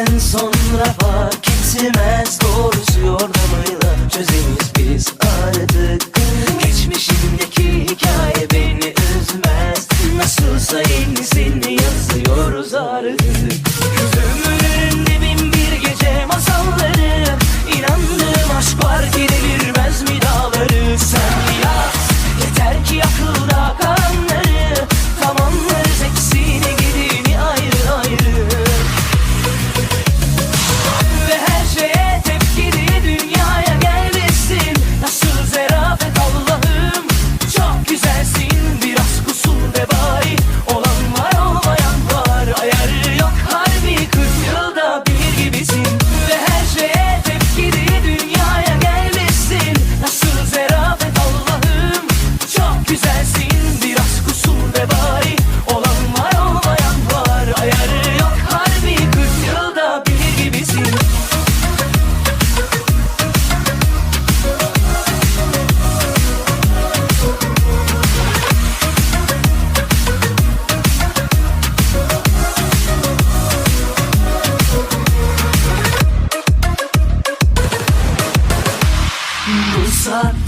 Senden sonra fark etmez. Doğrusu yordamıyla çözeriz biz artık. Geçmişimdeki hikaye beni üzmez. Nasılsa yenisini yazıyoruz artık.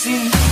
See.